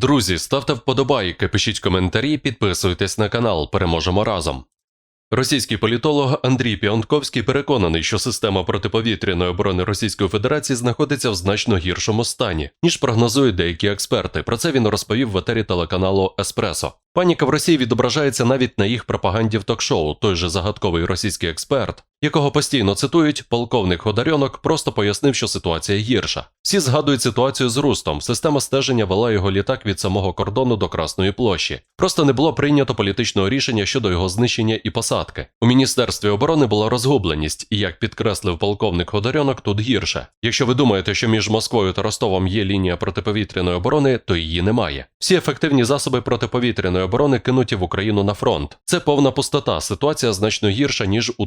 Друзі, ставте вподобайки, пишіть коментарі, підписуйтесь на канал. Переможемо разом. Російський політолог Андрій Піонтковський переконаний, що система протиповітряної оборони Російської Федерації знаходиться в значно гіршому стані, ніж прогнозують деякі експерти. Про це він розповів в етері телеканалу Еспресо. Паніка в Росії відображається навіть на їх пропаганді в ток-шоу. Той же загадковий російський експерт, якого постійно цитують, полковник Ходорьонок просто пояснив, що ситуація гірша. Всі згадують ситуацію з Рустом. Система стеження вела його літак від самого кордону до Красної площі. Просто не було прийнято політичного рішення щодо його знищення і посадки. У міністерстві оборони була розгубленість, і як підкреслив полковник Ходорьонок, тут гірше. Якщо ви думаєте, що між Москвою та Ростовом є лінія протиповітряної оборони, то її немає. Всі ефективні засоби протиповітряної оборони кинуті в Україну на фронт. Це повна пустота. Ситуація значно гірша ніж у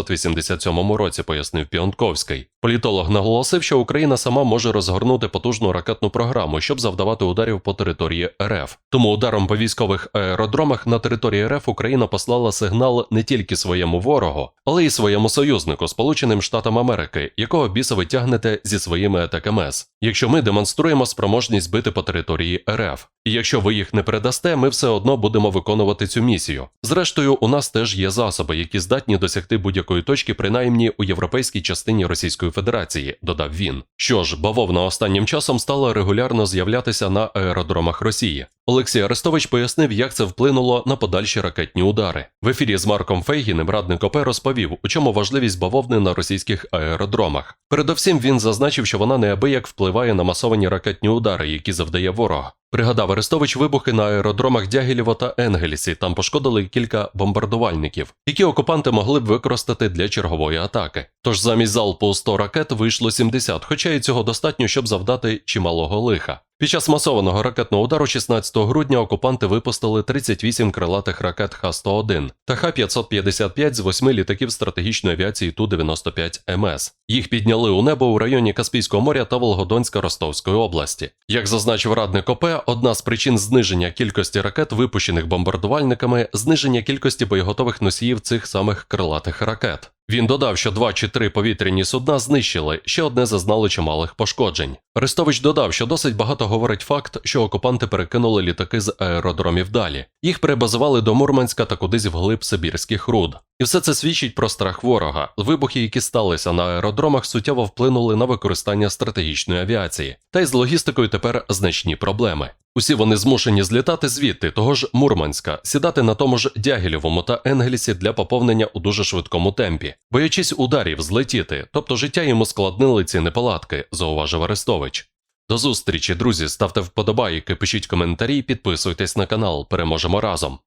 1987 році, пояснив Піонтковський. Політолог наголосив, що Україна сама може розгорнути потужну ракетну програму, щоб завдавати ударів по території РФ. Тому ударом по військових аеродромах на території РФ Україна послала сигнал не тільки своєму ворогу, але й своєму союзнику, Сполученим Штатам Америки, якого біса ви тягнете зі своїми АТКМС. Якщо ми демонструємо спроможність бити по території РФ, і якщо ви їх не передасте, ми все одно будемо виконувати цю місію. Зрештою, у нас теж є засоби, які здатні досягти будь-якої точки, принаймні у європейській частині Російської Федерації, додав він. Що ж, бавовна останнім часом стала регулярно з'являтися на аеродромах Росії. Олексій Арестович пояснив, як це вплинуло на подальші ракетні удари. В ефірі з Марком Фейгіним радник ОП розповів, у чому важливість бавовни на російських аеродромах. Передовсім він зазначив, що вона неабияк впливає на масовані ракетні удари, які завдає ворог. Пригадав Арестович вибухи на аеродромах Дягілєво та Енгельсі. Там пошкодили кілька бомбардувальників, які окупанти могли б використати для чергової атаки. Тож замість залпу у 100 ракет вийшло 70, хоча і цього достатньо, щоб завдати чималого лиха. Під час масованого ракетного удару 16 грудня окупанти випустили 38 крилатих ракет Х-101 та Х-555 з восьми літаків стратегічної авіації Ту-95 МС. Їх підняли у небо у районі Каспійського моря та Волгодонська Ростовської області. Як зазначив радник ОП, одна з причин зниження кількості ракет, випущених бомбардувальниками, зниження кількості боєготових носіїв цих самих крилатих ракет. Він додав, що два чи три повітряні судна знищили, ще одне зазнало чималих пошкоджень. Арестович додав, що досить багато говорить факт, що окупанти перекинули літаки з аеродромів далі. Їх перебазували до Мурманська та кудись вглиб Сибірських руд. І все це свідчить про страх ворога. Вибухи, які сталися на аеродромах, суттєво вплинули на використання стратегічної авіації. Та й з логістикою тепер значні проблеми. Усі вони змушені злітати звідти, того ж Мурманська, сідати на тому ж Дягілєвому та Енгельсі для поповнення у дуже швидкому темпі, боячись ударів злетіти, тобто життя йому складнили ці неполадки, зауважив Арестович. До зустрічі, друзі, ставте вподобайки, пишіть коментарі, підписуйтесь на канал. Переможемо разом.